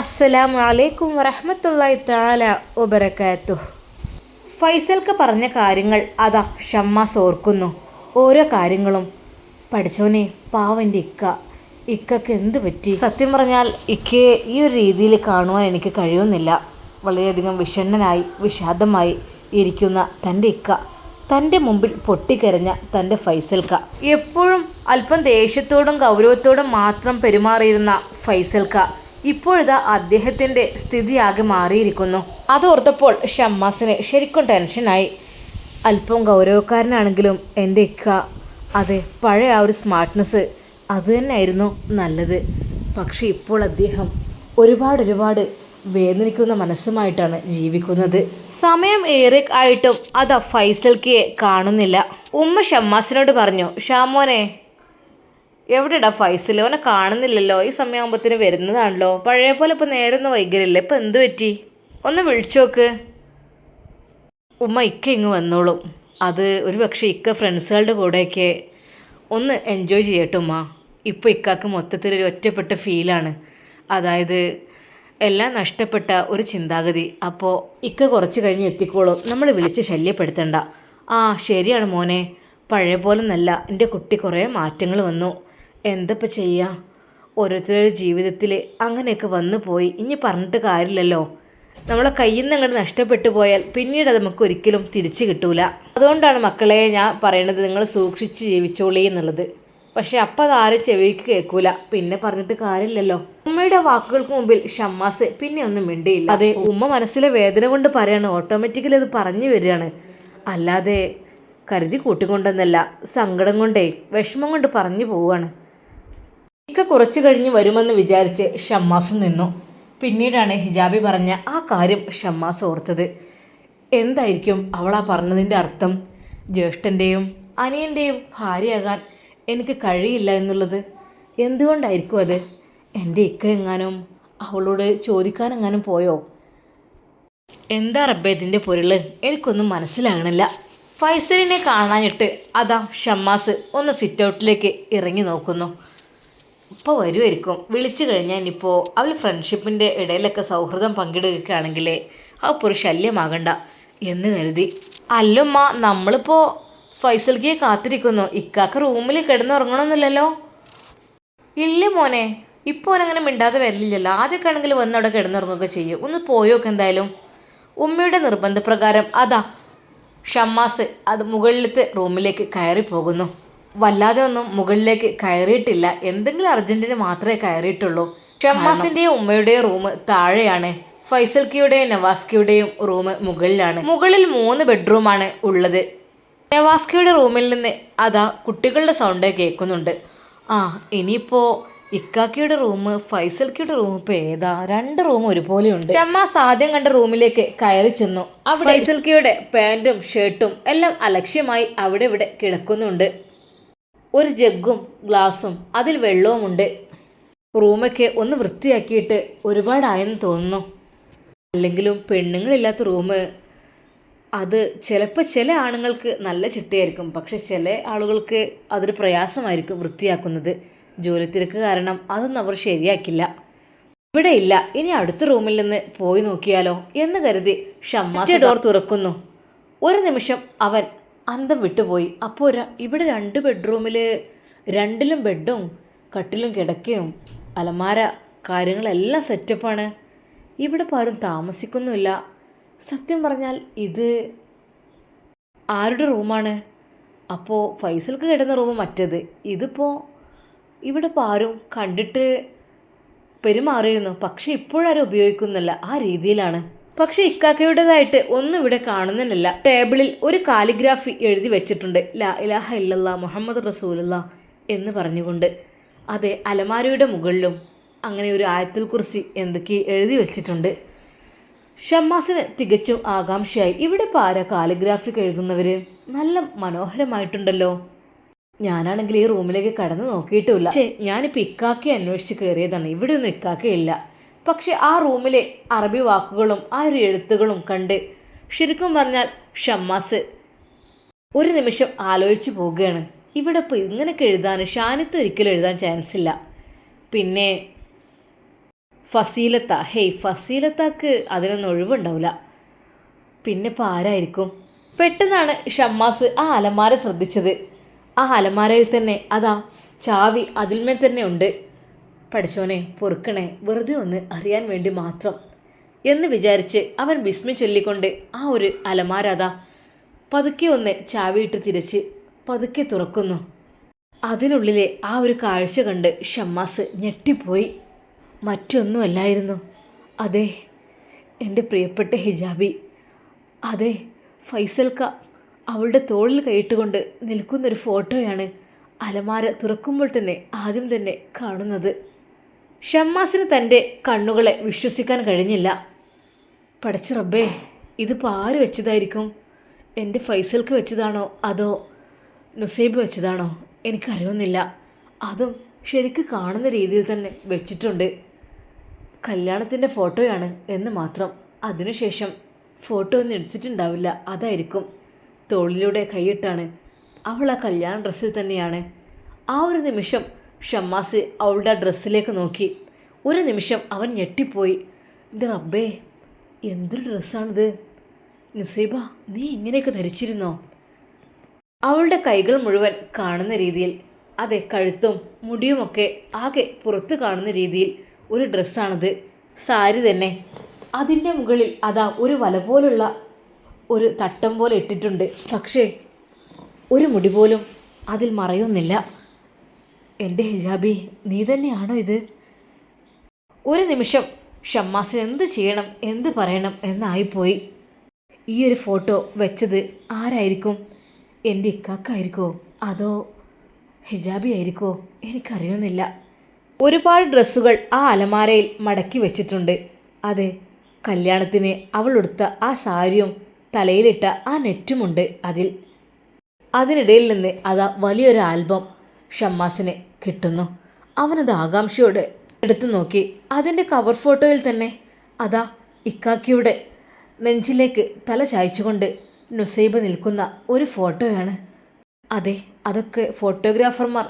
അസ്സലാമു അലൈക്കും വറഹമത്തല്ലായി താല വബറകാത്തു ഫൈസൽക്ക് പറഞ്ഞ കാര്യങ്ങൾ അതാ ഷമ്മാസ് ഓർക്കുന്നു ഓരോ കാര്യങ്ങളും പഠിച്ചോനെ പാവന്റെ ഇക്ക. ഇക്കക്ക് എന്ത് പറ്റി? സത്യം പറഞ്ഞാൽ ഇക്കയെ ഈ ഒരു രീതിയിൽ കാണുവാൻ എനിക്ക് കഴിയുന്നില്ല. വളരെയധികം വിഷണ്ണനായി വിഷാദമായി ഇരിക്കുന്ന തന്റെ ഇക്ക തന്റെ മുമ്പിൽ പൊട്ടിക്കരഞ്ഞ തന്റെ ഫൈസൽക്ക. എപ്പോഴും അല്പം ദേഷ്യത്തോടും ഗൗരവത്തോടും മാത്രം പെരുമാറിയിരുന്ന ഫൈസൽക്ക. ഇപ്പോഴിതാ അദ്ദേഹത്തിന്റെ സ്ഥിതിയാകെ മാറിയിരിക്കുന്നു. അതോർത്തപ്പോൾ ഷമ്മാസിന് ശരിക്കും ടെൻഷനായി അല്പം ഗൗരവക്കാരനാണെങ്കിലും എന്റെ ഇക്ക അതെ പഴയ ആ ഒരു സ്മാർട്ട്നെസ് അത് തന്നെയായിരുന്നു നല്ലത്. പക്ഷേ ഇപ്പോൾ അദ്ദേഹം ഒരുപാട് ഒരുപാട് വേദനിക്കുന്ന മനസ്സുമായിട്ടാണ് ജീവിക്കുന്നത്. സമയം ഏറെ ആയിട്ടും അതാ ഫൈസൽക്കിയെ കാണുന്നില്ല. ഉമ്മ ഷമ്മാസിനോട് പറഞ്ഞു ഷാമോനെ എവിടെടാ ഫൈസൽ അവനെ കാണുന്നില്ലല്ലോ. ഈ സമയമാകുമ്പോത്തിന് വരുന്നതാണല്ലോ. പഴയ പോലെ ഇപ്പം നേരെ ഒന്നും വൈകലില്ല. ഇപ്പം എന്ത് പറ്റി? ഒന്ന് വിളിച്ചു നോക്ക്. ഉമ്മ ഇക്ക ഇങ്ങ് വന്നോളും. അത് ഒരു പക്ഷേ ഇക്ക ഫ്രണ്ട്സുകളുടെ കൂടെയൊക്കെ ഒന്ന് എൻജോയ് ചെയ്യട്ടെ ഉമ്മ. ഇപ്പോൾ ഇക്കാക്ക് മൊത്തത്തിൽ ഒരു ഒറ്റപ്പെട്ട ഫീലാണ്. അതായത് എല്ലാം നഷ്ടപ്പെട്ട ഒരു ചിന്താഗതി. അപ്പോൾ ഇക്ക കുറച്ച് കഴിഞ്ഞ് എത്തിക്കോളും. നമ്മൾ വിളിച്ച് ശല്യപ്പെടുത്തണ്ട. ആ ശരിയാണ് മോനെ. പഴയ പോലെ നല്ല എന്റെ കുട്ടി കുറേ മാറ്റങ്ങൾ വന്നു. എന്തപ്പോൾ ചെയ്യുക ഓരോരുത്തരുടെ ജീവിതത്തിൽ അങ്ങനെയൊക്കെ വന്നു പോയി. ഇനി പറഞ്ഞിട്ട് കാര്യമില്ലല്ലോ. നമ്മളെ കയ്യിൽ നിന്ന് അങ്ങോട്ട് നഷ്ടപ്പെട്ടു പോയാൽ പിന്നീട് അത് നമുക്ക് ഒരിക്കലും തിരിച്ചു കിട്ടൂല. അതുകൊണ്ടാണ് മക്കളെ ഞാൻ പറയണത് നിങ്ങൾ സൂക്ഷിച്ച് ജീവിച്ചോളി എന്നുള്ളത്. പക്ഷെ അപ്പം അത് ആരും ചെവിക്ക് കേൾക്കൂല. പിന്നെ പറഞ്ഞിട്ട് കാര്യമില്ലല്ലോ. ഉമ്മയുടെ വാക്കുകൾക്ക് മുമ്പിൽ ഷമ്മാസ് പിന്നെ ഒന്നും മിണ്ടിയില്ല. അതെ ഉമ്മ മനസ്സിലെ വേദന കൊണ്ട് പറയാണ്. ഓട്ടോമാറ്റിക്കലി അത് പറഞ്ഞു വരികയാണ്. അല്ലാതെ കരുതി കൂട്ടിക്കൊണ്ടെന്നല്ല സങ്കടം കൊണ്ടേ വിഷമം കൊണ്ട് പറഞ്ഞു പോവാണ് ഇക്ക കുറച്ചു കഴിഞ്ഞ് വരുമെന്ന് വിചാരിച്ച് ഷമ്മാസ് നിന്നു. പിന്നീടാണ് ഹിജാബി പറഞ്ഞ ആ കാര്യം ഷമ്മാസ് ഓർത്തത്. എന്തായിരിക്കും അവൾ ആ പറഞ്ഞതിന്റെ അർത്ഥം? ജ്യേഷ്ഠന്റെയും അനിയന്റെയും ഭാര്യയാകാൻ എനിക്ക് കഴിയില്ല എന്നുള്ളത് എന്തുകൊണ്ടായിരിക്കും അത്? എന്റെ ഇക്ക എങ്ങാനും അവളോട് ചോദിക്കാനെങ്ങാനും പോയോ? എന്താ റബ്ബേ ഇതിന്റെ പൊരുൾ? എനിക്കൊന്നും മനസ്സിലാകണില്ല. ഫൈസലിനെ കാണാനിട്ട് അതാ ഷമ്മാസ് ഒന്ന് സിറ്റ് ഔട്ടിലേക്ക് ഇറങ്ങി നോക്കുന്നു. ഇപ്പോൾ വരുമായിരിക്കും വിളിച്ചു കഴിഞ്ഞാൽ ഇനിയിപ്പോൾ അവൾ ഫ്രണ്ട്ഷിപ്പിന്റെ ഇടയിലൊക്കെ സൗഹൃദം പങ്കിടുകയാണെങ്കിൽ അപ്പോൾ ഒരു ശല്യമാകണ്ട എന്ന് കരുതി. അല്ലമ്മ നമ്മളിപ്പോൾ ഫൈസൽക്കിയെ കാത്തിരിക്കുന്നു. ഇക്കാക്ക് റൂമിൽ കിടന്നുറങ്ങണമെന്നില്ലല്ലോ ഇല്ല മോനെ ഇപ്പോൾ അവനങ്ങനെ മിണ്ടാതെ വരില്ലല്ലോ ആദ്യമൊക്കെ ആണെങ്കിൽ വന്ന് അവിടെ കിടന്നുറങ്ങുകയൊക്കെ ചെയ്യും. ഒന്ന് പോയോക്കെ എന്തായാലും. ഉമ്മയുടെ നിർബന്ധപ്രകാരം അതാ ഷമ്മാസ് അത് മുകളിലത്തെ റൂമിലേക്ക് കയറി പോകുന്നു വല്ലാതെ ഒന്നും മുകളിലേക്ക് കയറിയിട്ടില്ല. എന്തെങ്കിലും അർജന്റിന് മാത്രമേ കയറിയിട്ടുള്ളൂ. ഷമ്മാസിന്റെയും ഉമ്മയുടെയും റൂം താഴെയാണ്. ഫൈസൽക്കിയുടെയും നവാസ്കിയുടെയും റൂം മുകളിലാണ്. മുകളിൽ മൂന്ന് ബെഡ്റൂമാണ് ഉള്ളത്. നവാസ്കിയുടെ റൂമിൽ നിന്ന് അതാ കുട്ടികളുടെ സൗണ്ട് കേൾക്കുന്നുണ്ട്. ആ ഇനിയിപ്പോ ഇക്കാക്കിയുടെ റൂം ഫൈസൽക്കിയുടെ റൂം ഇപ്പൊ ഏതാ? രണ്ട് റൂം ഒരുപോലെയുണ്ട്. ഷമ്മാസ് ആദ്യം കണ്ട റൂമിലേക്ക് കയറി ചെന്നു. അവിടെ ഫൈസൽക്കിയുടെ പാന്റും ഷർട്ടും എല്ലാം അലക്ഷ്യമായി അവിടെ ഇവിടെ കിടക്കുന്നുണ്ട്. ഒരു ജഗ്ഗും ഗ്ലാസും അതിൽ വെള്ളവുമുണ്ട്. റൂമൊക്കെ ഒന്ന് വൃത്തിയാക്കിയിട്ട് ഒരുപാടായെന്ന് തോന്നുന്നു. അല്ലെങ്കിലും പെണ്ണുങ്ങളില്ലാത്ത റൂം അത് ചിലപ്പോൾ ചില ആണുങ്ങൾക്ക് നല്ല ചിട്ടയായിരിക്കും. പക്ഷെ ചില ആളുകൾക്ക് അതൊരു പ്രയാസമായിരിക്കും വൃത്തിയാക്കുന്നത്. ജോലി തിരക്ക് കാരണം അതൊന്നും അവർ ശരിയാക്കില്ല. ഇവിടെ ഇല്ല. ഇനി അടുത്ത റൂമിൽ നിന്ന് പോയി നോക്കിയാലോ എന്ന് കരുതി ഷമ്മാസ് ഡോർ തുറക്കുന്നു. ഒരു നിമിഷം അവൻ അന്തം വിട്ടുപോയി. അപ്പോൾ ഇവിടെ രണ്ട് ബെഡ്റൂമിൽ രണ്ടിലും ബെഡും കട്ടിലും കിടക്കയും അലമാര കാര്യങ്ങളെല്ലാം സെറ്റപ്പാണ്. ഇവിടെ പാരും താമസിക്കുന്നുമില്ല. സത്യം പറഞ്ഞാൽ ഇത് ആരുടെ റൂമാണ്? അപ്പോൾ ഫൈസൽക്ക് കിടന്ന റൂം മറ്റേത്. ഇതിപ്പോൾ ഇവിടെ ഇപ്പോൾ ആരും കണ്ടിട്ട് പെരുമാറിയിരുന്നു. പക്ഷേ ഇപ്പോഴാരും ഉപയോഗിക്കുന്നില്ല. ആ രീതിയിലാണ്. പക്ഷെ ഇക്കാക്കയുടേതായിട്ട് ഒന്നും ഇവിടെ കാണുന്നില്ല ടേബിളിൽ ഒരു കാലിഗ്രാഫി എഴുതി വെച്ചിട്ടുണ്ട്. ലാ ഇലാഹ ഇല്ലല്ലാ മുഹമ്മദ് റസൂലുള്ള എന്ന് പറഞ്ഞുകൊണ്ട്. അതെ അലമാരയുടെ മുകളിലും അങ്ങനെ ഒരു ആയത്തിൽ കുറിച്ച് എന്തൊക്കെ എഴുതി വെച്ചിട്ടുണ്ട്. ഷമ്മാസിന് തികച്ചും ആകാംക്ഷയായി. ഇവിടെ പാര കാലിഗ്രാഫി എഴുതുന്നവർ നല്ല മനോഹരമായിട്ടുണ്ടല്ലോ. ഞാനാണെങ്കിൽ ഈ റൂമിലേക്ക് കടന്നു നോക്കിയിട്ടുമില്ല. പക്ഷേ ഞാനിപ്പോൾ ഇക്കാക്കെ അന്വേഷിച്ച് കയറിയതാണ്. ഇവിടെ ഒന്നും പക്ഷെ ആ റൂമിലെ അറബി വാക്കുകളും ആ ഒരു എഴുത്തുകളും കണ്ട് ശരിക്കും പറഞ്ഞാൽ ഷമ്മാസ് ഒരു നിമിഷം ആലോചിച്ച് പോവുകയാണ്. ഇവിടെ ഇപ്പോൾ ഇങ്ങനെയൊക്കെ എഴുതാൻ ഷാനിത്ത് ഒരിക്കലും എഴുതാൻ ചാൻസ് ഇല്ല. പിന്നെ ഫസീലത്ത ഹേയ് ഫസീലത്താക്ക് അതിനൊന്നും ഒഴിവുണ്ടാവില്ല. പിന്നെ ഇപ്പോൾ ആരായിരിക്കും? പെട്ടെന്നാണ് ഷമ്മാസ് ആ അലമാര ശ്രദ്ധിച്ചത്. ആ അലമാരയിൽ തന്നെ അതാ ചാവി അതിന്മേൽ തന്നെ ഉണ്ട്. പഠിച്ചോനെ പൊറുക്കണേ വെറുതെ ഒന്ന് അറിയാൻ വേണ്ടി മാത്രം എന്ന് വിചാരിച്ച് അവൻ വിസ്മി ചൊല്ലിക്കൊണ്ട് ആ ഒരു അലമാരത പതുക്കെ ഒന്ന് ചാവിയിട്ട് തിരിച്ച് പതുക്കെ തുറക്കുന്നു. അതിനുള്ളിലെ ആ ഒരു കാഴ്ച കണ്ട് ഷമ്മാസ് ഞെട്ടിപ്പോയി. മറ്റൊന്നുമല്ലായിരുന്നു. അതെ എന്റെ പ്രിയപ്പെട്ട ഹിജാബി. അതെ ഫൈസൽക്ക അവളുടെ തോളിൽ കൈയിട്ടുകൊണ്ട് നിൽക്കുന്നൊരു ഫോട്ടോയാണ് അലമാര തുറക്കുമ്പോൾ തന്നെ ആദ്യം തന്നെ കാണുന്നത്. ഷമ്മാസിന് തന്റെ കണ്ണുകളെ വിശ്വസിക്കാൻ കഴിഞ്ഞില്ല. പഠിച്ച റബ്ബേ ഇതിപ്പോൾ ആര് വെച്ചതായിരിക്കും? എന്റെ ഫൈസൽക്ക് വെച്ചതാണോ? അതോ നുസൈബ് വെച്ചതാണോ? എനിക്കറിയുന്നില്ല. അതും ശരിക്ക് കാണുന്ന രീതിയിൽ തന്നെ വെച്ചിട്ടുണ്ട്. കല്യാണത്തിന്റെ ഫോട്ടോയാണ് എന്ന് മാത്രം. അതിനുശേഷം ഫോട്ടോ ഒന്നും എടുത്തിട്ടുണ്ടാവില്ല. അതായിരിക്കും തോളിലൂടെ കൈയിട്ടാണ്. അവൾ ആ കല്യാണ ഡ്രസ്സിൽ തന്നെയാണ്. ആ ഒരു നിമിഷം ഷമ്മാസ് അവളുടെ ഡ്രസ്സിലേക്ക് നോക്കി. ഒരു നിമിഷം അവൻ ഞെട്ടിപ്പോയി. എന്റെ റബ്ബേ എന്തൊരു ഡ്രസ്സാണിത്? നുസൈബ നീ ഇങ്ങനെയൊക്കെ ധരിച്ചിരുന്നോ? അവളുടെ കൈകൾ മുഴുവൻ കാണുന്ന രീതിയിൽ അതെ കഴുത്തും മുടിയുമൊക്കെ ആകെ പുറത്ത് കാണുന്ന രീതിയിൽ ഒരു ഡ്രസ്സാണിത്. സാരി തന്നെ. അതിന്റെ മുകളിൽ അതാ ഒരു വല പോലുള്ള ഒരു തട്ടം പോലെ ഇട്ടിട്ടുണ്ട്. പക്ഷേ ഒരു മുടി പോലും അതിൽ മറയൊന്നില്ല. എന്റെ ഹിജാബി നീ തന്നെയാണോ ഇത്? ഒരു നിമിഷം ഷമ്മാസിന് എന്ത് ചെയ്യണം എന്ത് പറയണം എന്നായിപ്പോയി. ഈ ഒരു ഫോട്ടോ വെച്ചത് ആരായിരിക്കും? എന്റെ ഇക്കാക്കായിരിക്കോ? അതോ ഹിജാബി ആയിരിക്കോ? എനിക്കറിയുന്നില്ല ഒരുപാട് ഡ്രസ്സുകൾ ആ അലമാരയിൽ മടക്കി വെച്ചിട്ടുണ്ട്. അതെ കല്യാണത്തിന് അവളെടുത്ത ആ സാരിയും തലയിലിട്ട ആ നെറ്റുമുണ്ട് അതിൽ. അതിനിടയിൽ നിന്ന് അതാ വലിയൊരു ആൽബം. ഷമ്മാസിന് കിട്ടുന്നു. അവനത് ആകാംക്ഷയോടെ എടുത്തു നോക്കി. അതിന്റെ കവർ ഫോട്ടോയിൽ തന്നെ അതാ ഇക്കാക്കിയുടെ നെഞ്ചിലേക്ക് തല ചായച്ചുകൊണ്ട് നുസൈബ് നിൽക്കുന്ന ഒരു ഫോട്ടോയാണ്. അതെ അതൊക്കെ ഫോട്ടോഗ്രാഫർമാർ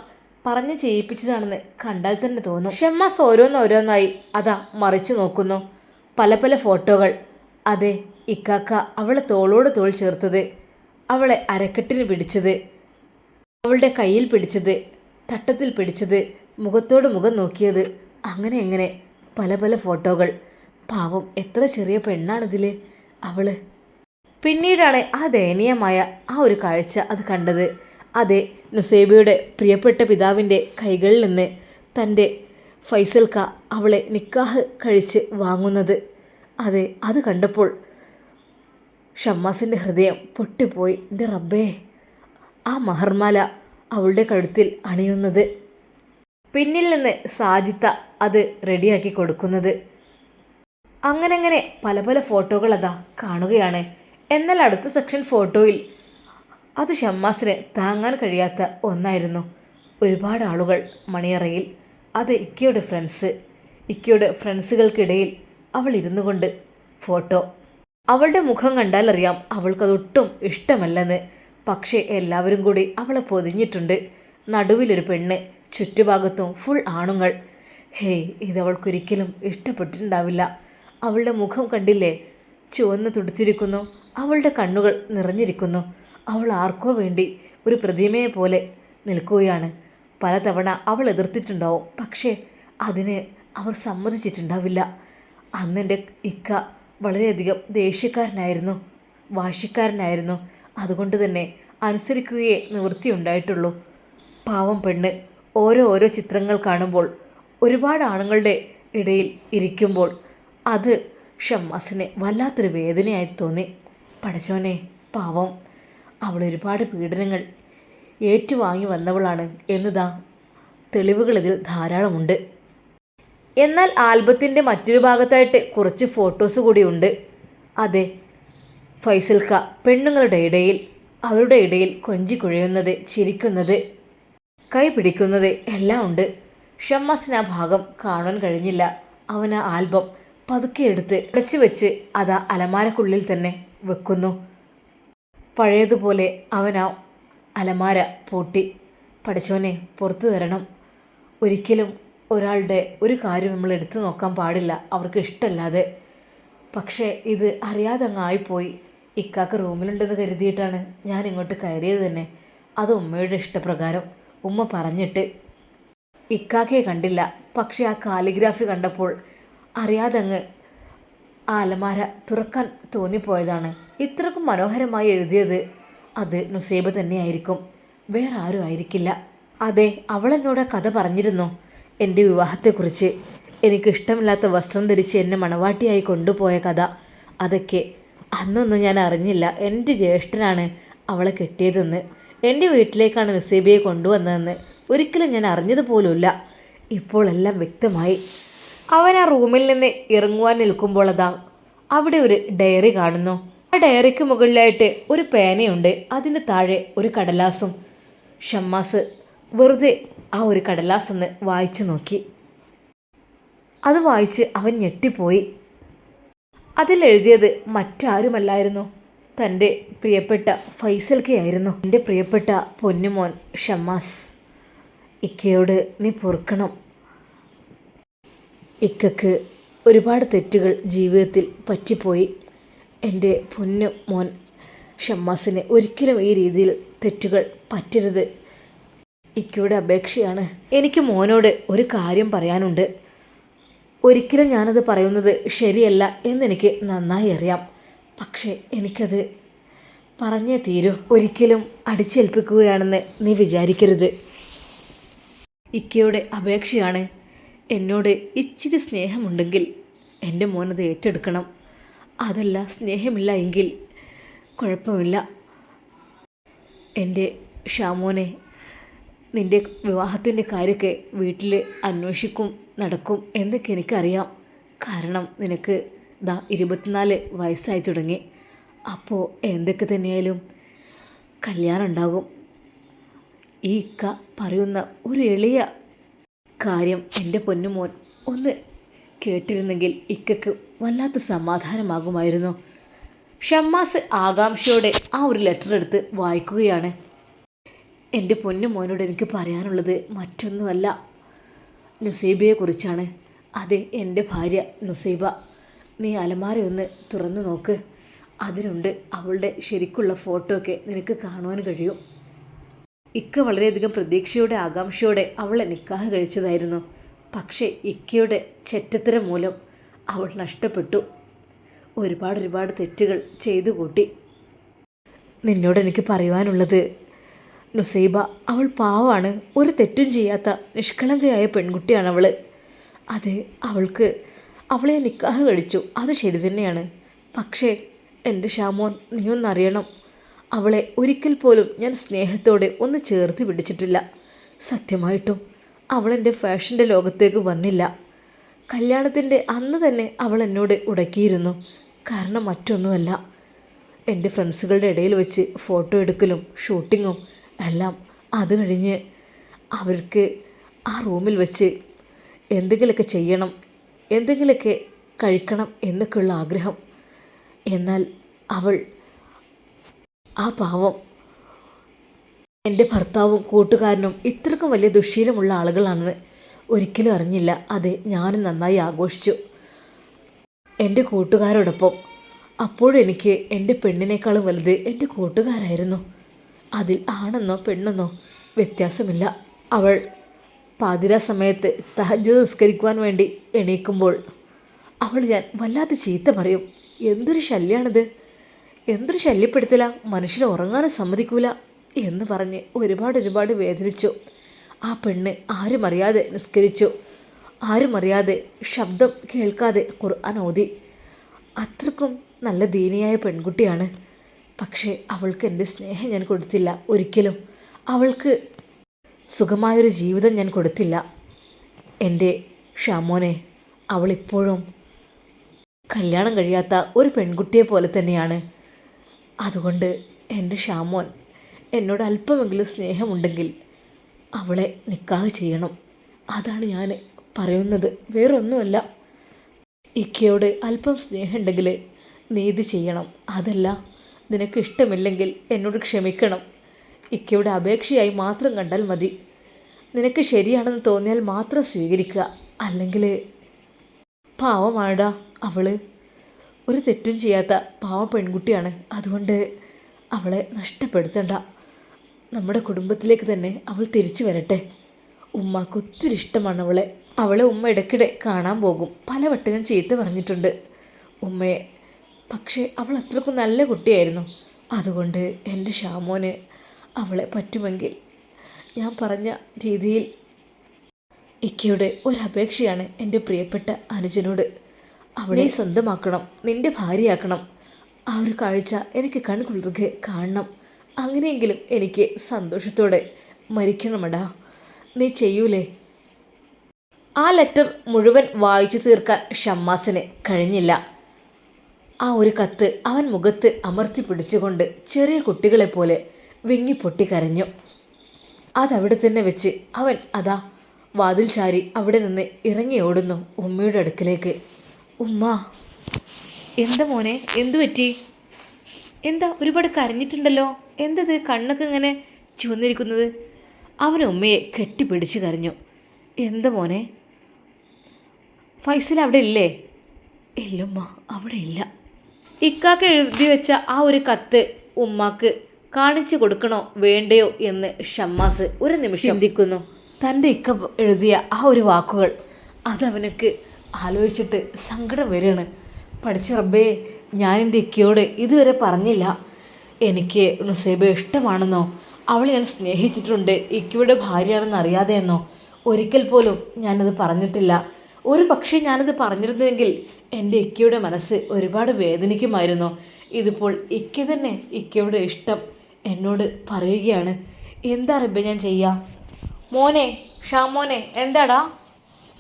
പറഞ്ഞ് ചെയ്യിപ്പിച്ചതാണെന്ന് കണ്ടാൽ തന്നെ തോന്നും. ഷമ്മാസ് ഓരോന്നോരോന്നായി അതാ മറിച്ചു നോക്കുന്നു. പല പല ഫോട്ടോകൾ. അതെ ഇക്കാക്ക അവളെ തോളോട് തോൾ ചേർത്തത്. അവളെ അരക്കെട്ടിന് പിടിച്ചത്. അവളുടെ കയ്യിൽ പിടിച്ചത്. തട്ടത്തിൽ പിടിച്ചത് മുഖത്തോട് മുഖം നോക്കിയത്. അങ്ങനെ എങ്ങനെ പല പല ഫോട്ടോകൾ. പാവം എത്ര ചെറിയ പെണ്ണാണിതിൽ അവൾ. പിന്നീടാണ് ആ ദയനീയമായ ആ ഒരു കാഴ്ച അത് കണ്ടത്. അതെ നുസേബയുടെ പ്രിയപ്പെട്ട പിതാവിന്റെ കൈകളിൽ നിന്ന് തന്റെ ഫൈസൽക്ക അവളെ നിക്കാഹ് കഴിച്ച് വാങ്ങുന്നത്. അതെ അത് കണ്ടപ്പോൾ ഷമ്മാസിന്റെ ഹൃദയം പൊട്ടിപ്പോയി. എന്റെ റബ്ബേ ആ മഹർമാല അവളുടെ കഴുത്തിൽ അണിയുന്നത്. പിന്നിൽ നിന്ന് സാജിത്ത അത് റെഡിയാക്കി കൊടുക്കുന്നത്. അങ്ങനെ അങ്ങനെ പല പല ഫോട്ടോകൾ അതാ കാണുകയാണ്. എന്നാൽ അടുത്ത സെക്ഷൻ ഫോട്ടോയിൽ അത് ഷമ്മാസിന് താങ്ങാൻ കഴിയാത്ത ഒന്നായിരുന്നു. ഒരുപാട് ആളുകൾ മണിയറയിൽ അത് ഇക്കയുടെ ഫ്രണ്ട്സ് ഇക്കയുടെ ഫ്രണ്ട്സുകൾക്കിടയിൽ അവൾ ഇരുന്നു കൊണ്ട് ഫോട്ടോ. അവളുടെ മുഖം കണ്ടാലറിയാം അവൾക്കതൊട്ടും ഇഷ്ടമല്ലെന്ന്. പക്ഷേ എല്ലാവരും കൂടി അവളെ പൊതിഞ്ഞിട്ടുണ്ട്. നടുവിലൊരു പെണ്ണ് ചുറ്റുഭാഗത്തും ഫുൾ ആണുങ്ങൾ. ഹേയ് ഇതവൾക്കൊരിക്കലും ഇഷ്ടപ്പെട്ടിട്ടുണ്ടാവില്ല. അവളുടെ മുഖം കണ്ടില്ലേ? ചുവന്ന് തുടുത്തിരിക്കുന്നു അവളുടെ കണ്ണുകൾ നിറഞ്ഞിരിക്കുന്നു. അവൾ ആർക്കോ വേണ്ടി ഒരു പ്രതിമയെ പോലെ നിൽക്കുകയാണ്. പലതവണ അവൾ എതിർത്തിട്ടുണ്ടാവും. പക്ഷേ അതിന് അവർ സമ്മതിച്ചിട്ടുണ്ടാവില്ല. അന്നെന്റെ ഇക്ക വളരെയധികം ദേഷ്യക്കാരനായിരുന്നു. വാശിക്കാരനായിരുന്നു. അതുകൊണ്ട് തന്നെ അനുസരിക്കുകയേ നിവൃത്തിയുണ്ടായിട്ടുള്ളൂ. പാവം പെണ്ണ് ഓരോ ഓരോ ചിത്രങ്ങൾ കാണുമ്പോൾ ഒരുപാട് ആണുങ്ങളുടെ ഇടയിൽ ഇരിക്കുമ്പോൾ അത് ഷമ്മാസിന് വല്ലാത്തൊരു വേദനയായി തോന്നി. പഠിച്ചോനെ പാവം. അവൾ ഒരുപാട് പീഡനങ്ങൾ ഏറ്റുവാങ്ങി വന്നവളാണ് എന്നതാ തെളിവുകൾ ഇതിൽ ധാരാളമുണ്ട്. എന്നാൽ ആൽബത്തിന്റെ മറ്റൊരു ഭാഗത്തായിട്ട് കുറച്ച് ഫോട്ടോസ് കൂടിയുണ്ട്. അതെ ഫൈസൽക്ക പെണ്ണുങ്ങളുടെ ഇടയിൽ അവരുടെ ഇടയിൽ കൊഞ്ചി കുഴയുന്നത് ചിരിക്കുന്നത് കൈ പിടിക്കുന്നത് എല്ലാം ഉണ്ട്. ഷമ്മാസിന് ആ ഭാഗം കാണാൻ കഴിഞ്ഞില്ല. അവൻ ആ ആൽബം പതുക്കെ എടുത്ത് അടച്ചു വെച്ച് അതാ അലമാരക്കുള്ളിൽ തന്നെ വെക്കുന്നു. പഴയതുപോലെ അവൻ ആ അലമാര പൂട്ടി. പഠിച്ചവനെ പുറത്തു തരണം. ഒരിക്കലും ഒരാളുടെ ഒരു കാര്യം നമ്മൾ എടുത്തു നോക്കാൻ പാടില്ല. അവർക്ക് ഇഷ്ടമല്ലാതെ. പക്ഷേ ഇത് അറിയാതെ അങ്ങ് ആയിപ്പോയി. ഇക്കാക്ക് റൂമിലുണ്ടെന്ന് കരുതിയിട്ടാണ് ഞാൻ ഇങ്ങോട്ട് കയറിയത് തന്നെ. അത് ഉമ്മയുടെ ഇഷ്ടപ്രകാരം ഉമ്മ പറഞ്ഞിട്ട്. ഇക്കാക്കയെ കണ്ടില്ല. പക്ഷേ ആ കാലിഗ്രാഫി കണ്ടപ്പോൾ അറിയാതെ അങ്ങ് ആ അലമാര തുറക്കാൻ തോന്നിപ്പോയതാണ്. ഇത്രക്കും മനോഹരമായി എഴുതിയത് അത് നുസൈബ് തന്നെയായിരിക്കും. വേറെ ആരും ആയിരിക്കില്ല. അതെ അവളെന്നോട് കഥ പറഞ്ഞിരുന്നു. എന്റെ വിവാഹത്തെക്കുറിച്ച്. എനിക്കിഷ്ടമില്ലാത്ത വസ്ത്രം ധരിച്ച് എന്നെ മണവാട്ടിയായി കൊണ്ടുപോയ കഥ. അതൊക്കെ അന്നൊന്നും ഞാൻ അറിഞ്ഞില്ല. എന്റെ ജ്യേഷ്ഠനാണ് അവളെ കെട്ടിയതെന്ന്. എന്റെ വീട്ടിലേക്കാണ് നിസീബിയെ കൊണ്ടുവന്നതെന്ന്. ഒരിക്കലും ഞാൻ അറിഞ്ഞതുപോലുമില്ല. പോലുമില്ല ഇപ്പോഴെല്ലാം വ്യക്തമായി. അവൻ ആ റൂമിൽ നിന്ന് ഇറങ്ങുവാൻ നിൽക്കുമ്പോൾ അതാ അവിടെ ഒരു ഡയറി കാണുന്നു. ആ ഡയറിക്ക് മുകളിലായിട്ട് ഒരു പേനയുണ്ട്. അതിന് താഴെ ഒരു കടലാസും. ഷമ്മാസ് വെറുതെ ആ ഒരു കടലാസ് ഒന്ന് വായിച്ചു നോക്കി. അത് വായിച്ച് അവൻ ഞെട്ടിപ്പോയി. അതിലെഴുതിയത് മറ്റാരുമല്ലായിരുന്നു. തന്റെ പ്രിയപ്പെട്ട ഫൈസൽക്കയായിരുന്നു. എന്റെ പ്രിയപ്പെട്ട പൊന്നുമോൻ ഷമ്മാസ്. ഇക്കയോട് നീ പൊറുക്കണം. ഇക്കക്ക് ഒരുപാട് തെറ്റുകൾ ജീവിതത്തിൽ പറ്റിപ്പോയി. എന്റെ പൊന്നു മോൻ ഷമ്മാസിന് ഒരിക്കലും ഈ രീതിയിൽ തെറ്റുകൾ പറ്റരുത്. ഇക്കയുടെ അപേക്ഷയാണ്. എനിക്ക് മോനോട് ഒരു കാര്യം പറയാനുണ്ട്. ഒരിക്കലും ഞാനത് പറയുന്നത് ശരിയല്ല എന്നെനിക്ക് നന്നായി അറിയാം. പക്ഷേ എനിക്കത് പറഞ്ഞേ തീരൂ. ഒരിക്കലും അടിച്ചേൽപ്പിക്കുകയാണെന്ന് നീ വിചാരിക്കരുത്. ഇക്കയുടെ അപേക്ഷയാണ് എന്നോട് ഇച്ചിരി സ്നേഹമുണ്ടെങ്കിൽ എന്റെ മോനത് ഏറ്റെടുക്കണം. അതല്ല സ്നേഹമില്ല എങ്കിൽ കുഴപ്പമില്ല. എന്റെ ഷാമോനെ നിന്റെ വിവാഹത്തിന്റെ കാര്യമൊക്കെ വീട്ടിൽ അന്വേഷിക്കും നടക്കും എന്നൊക്കെ എനിക്കറിയാം. കാരണം നിനക്ക് ദാ ഇരുപത്തിനാല് വയസ്സായി തുടങ്ങി. അപ്പോൾ എന്തൊക്കെ തന്നെയായാലും കല്യാണം ഉണ്ടാകും. ഈ ഇക്ക പറയുന്ന ഒരു എളിയ കാര്യം എന്റെ പൊന്നുമോൻ ഒന്ന് കേട്ടിരുന്നെങ്കിൽ ഇക്കക്ക് വല്ലാത്ത സമാധാനമാകുമായിരുന്നു. ഷമ്മാസ് ആകാംക്ഷയോടെ ആ ഒരു ലെറ്റർ എടുത്ത് വായിക്കുകയാണ്. എന്റെ പൊന്നു മോനോട് എനിക്ക് പറയാനുള്ളത് മറ്റൊന്നുമല്ല. നുസൈബയെക്കുറിച്ചാണ് അതെ എന്റെ ഭാര്യ നുസൈബ. നീ അലമാര ഒന്ന് തുറന്നു നോക്ക്. അതിനുണ്ട് അവളുടെ ശരിക്കുള്ള ഫോട്ടോ ഒക്കെ നിനക്ക് കാണുവാൻ കഴിയും. ഇക്ക വളരെയധികം പ്രതീക്ഷയോടെ ആകാംക്ഷയോടെ അവളെ നിക്കാഹ് കഴിച്ചതായിരുന്നു. പക്ഷേ ഇക്കയുടെ ചെറ്റത്തരം മൂലം അവൾ നഷ്ടപ്പെട്ടു. ഒരുപാട് ഒരുപാട് തെറ്റുകൾ ചെയ്തു കൂട്ടി നിന്നോട് എനിക്ക് പറയുവാനുള്ളത് നുസൈബ അവൾ പാവാണ്. ഒരു തെറ്റും ചെയ്യാത്ത നിഷ്കളങ്കയായ പെൺകുട്ടിയാണ് അവൾ അതെ അവൾക്ക്. അവളെ നിക്കാഹ് കഴിച്ചു. അത് ശരി തന്നെയാണ്. പക്ഷേ എന്റെ ഷാമോൻ നീ ഒന്നറിയണം അവളെ ഒരിക്കൽ പോലും ഞാൻ സ്നേഹത്തോടെ ഒന്ന് ചേർത്ത് പിടിച്ചിട്ടില്ല. സത്യമായിട്ടും അവൾ എന്റെ ഫാഷന്റെ ലോകത്തേക്ക് വന്നില്ല. കല്യാണത്തിന്റെ അന്ന് തന്നെ അവൾ എന്നോട് ഉടക്കിയിരുന്നു. കാരണം മറ്റൊന്നുമല്ല. എന്റെ ഫ്രണ്ട്സുകളുടെ ഇടയിൽ വെച്ച് ഫോട്ടോ എടുക്കലും ഷൂട്ടിങ്ങും എല്ലാം അത് കഴിഞ്ഞ് അവർക്ക് ആ റൂമിൽ വെച്ച് എന്തെങ്കിലുമൊക്കെ ചെയ്യണം എന്തെങ്കിലുമൊക്കെ കഴിക്കണം എന്നൊക്കെയുള്ള ആഗ്രഹം. എന്നാൽ അവൾ ആ പാവം എന്റെ ഭർത്താവും കൂട്ടുകാരനും ഇത്രക്കും വലിയ ദുശീലമുള്ള ആളുകളാണെന്ന് ഒരിക്കലും അറിഞ്ഞില്ല. അതെ ഞാനും നന്നായി ആഘോഷിച്ചു. എന്റെ കൂട്ടുകാരോടൊപ്പം അപ്പോഴെനിക്ക് എന്റെ പെണ്ണിനേക്കാളും വലുത് എന്റെ കൂട്ടുകാരായിരുന്നു. അതിൽ ആണെന്നോ പെണ്ണെന്നോ വ്യത്യാസമില്ല. അവൾ പാതിര സമയത്ത് തഹജ് നിസ്കരിക്കുവാൻ വേണ്ടി എണീക്കുമ്പോൾ അവൾ ഞാൻ വല്ലാതെ ചീത്ത പറയും. എന്തൊരു ശല്യമാണിത് എന്തൊരു ശല്യപ്പെടുത്തല? മനുഷ്യനെ ഉറങ്ങാനും സമ്മതിക്കൂല എന്ന് പറഞ്ഞ് ഒരുപാട് ഒരുപാട് വേദനിച്ചു. ആ പെണ്ണ് ആരും അറിയാതെ നിസ്കരിച്ചു. ആരും അറിയാതെ ശബ്ദം കേൾക്കാതെ ഖുർആൻ ഓതി. അത്രക്കും നല്ല ദീനിയായ പെൺകുട്ടിയാണ്. പക്ഷേ അവൾക്ക് എന്റെ സ്നേഹം ഞാൻ കൊടുത്തില്ല ഒരിക്കലും. അവൾക്ക് സുഖമായൊരു ജീവിതം ഞാൻ കൊടുത്തില്ല. എന്റെ ഷാമോനെ അവളിപ്പോഴും കല്യാണം കഴിയാത്ത ഒരു പെൺകുട്ടിയെ പോലെ തന്നെയാണ്. അതുകൊണ്ട് എന്റെ ഷാമോൻ എന്നോട് അല്പമെങ്കിലും സ്നേഹമുണ്ടെങ്കിൽ അവളെ നിക്കാഹ് ചെയ്യണം. അതാണ് ഞാൻ പറയുന്നത്. വേറൊന്നുമല്ല. ഇക്കയോട് അല്പം സ്നേഹമുണ്ടെങ്കിൽ നീതി ചെയ്യണം. അതല്ല നിനക്ക് ഇഷ്ടമില്ലെങ്കിൽ എന്നോട് ക്ഷമിക്കണം. ഇക്കയുടെ അപേക്ഷയായി മാത്രം കണ്ടാൽ മതി. നിനക്ക് ശരിയാണെന്ന് തോന്നിയാൽ മാത്രം സ്വീകരിക്കുക. അല്ലെങ്കിൽ പാവമാടാ അവൾ. ഒരു തെറ്റും ചെയ്യാത്ത പാവ പെൺകുട്ടിയാണ്. അതുകൊണ്ട് അവളെ നഷ്ടപ്പെടുത്തണ്ട. നമ്മുടെ കുടുംബത്തിലേക്ക് തന്നെ അവൾ തിരിച്ചു വരട്ടെ. ഉമ്മാക്ക് ഒത്തിരി ഇഷ്ടമാണ് അവളെ. അവളെ ഉമ്മ ഇടയ്ക്കിടെ കാണാൻ പോകും. പലവട്ടം ഞാൻ ചീത്ത പറഞ്ഞിട്ടുണ്ട്. ഉമ്മയെ പക്ഷേ അവൾ അത്രക്കും നല്ല കുട്ടിയായിരുന്നു. അതുകൊണ്ട് എന്റെ ഷാമോന് അവളെ പറ്റുമെങ്കിൽ ഞാൻ പറഞ്ഞ രീതിയിൽ ഇക്കയുടെ ഒരപേക്ഷയാണ് എന്റെ പ്രിയപ്പെട്ട അനുജനോട്. അവളെ സ്വന്തമാക്കണം നിന്റെ ഭാര്യയാക്കണം. ആ ഒരു കാഴ്ച എനിക്ക് കൺകുളിർക്കെ കാണണം. അങ്ങനെയെങ്കിലും എനിക്ക് സന്തോഷത്തോടെ മരിക്കണമടാ. നീ ചെയ്യൂലേ? ആ ലെറ്റർ മുഴുവൻ വായിച്ചു തീർക്കാൻ ഷമ്മാസിന് കഴിഞ്ഞില്ല. ആ ഒരു കത്ത് അവൻ മുഖത്ത് അമർത്തി പിടിച്ചുകൊണ്ട് ചെറിയ കുട്ടികളെപ്പോലെ വിങ്ങിപ്പൊട്ടി കരഞ്ഞു അതവിടെ തന്നെ വെച്ച് അവൻ അതാ വാതിൽ ചാരി അവിടെ നിന്ന് ഇറങ്ങി ഓടുന്നു ഉമ്മയുടെ അടുക്കിലേക്ക്. ഉമ്മ എന്താ മോനെ എന്തു പറ്റി? എന്താ ഒരുപാട് കരഞ്ഞിട്ടുണ്ടല്ലോ? എന്തത് കണ്ണൊക്കെ ഇങ്ങനെ ചുവന്നിരിക്കുന്നത്? അവൻ ഉമ്മയെ കെട്ടിപ്പിടിച്ച് കരഞ്ഞു. എന്താ മോനെ? ഫൈസൽ അവിടെ ഇല്ലേ? ഇല്ലമ്മ അവിടെ ഇല്ല. ഇക്കാക്ക് എഴുതി വെച്ച ആ ഒരു കത്ത് ഉമ്മാക്ക് കാണിച്ചു കൊടുക്കണോ വേണ്ടയോ എന്ന് ഷമ്മാസ് ഒരു നിമിഷം ചിന്തിക്കുന്നു. തന്റെ ഇക്ക എഴുതിയ ആ ഒരു വാക്കുകൾ അതവനക്ക് ആലോചിച്ചിട്ട് സങ്കടം വരികയാണ്. പഠിച്ച റബ്ബേ ഞാൻ എന്റെ ഇക്കയോട് ഇതുവരെ പറഞ്ഞില്ല. എനിക്ക് നുസൈബ ഇഷ്ടമാണെന്നോ അവൾ ഞാൻ സ്നേഹിച്ചിട്ടുണ്ട് ഇക്കയുടെ ഭാര്യയാണെന്ന് അറിയാതെയെന്നോ ഒരിക്കൽ പോലും ഞാനത് പറഞ്ഞിട്ടില്ല. ഒരു പക്ഷേ ഞാനത് പറഞ്ഞിരുന്നെങ്കിൽ എന്റെ ഇക്കയുടെ മനസ്സ് ഒരുപാട് വേദനിക്കുമായിരുന്നു. ഇതിപ്പോൾ ഇക്ക തന്നെ ഇക്കയുടെ ഇഷ്ടം എന്നോട് പറയുകയാണ്. എന്താ റബ്ബെ ഞാൻ ചെയ്യാം? മോനെ ഷാമോനെ എന്താടാ?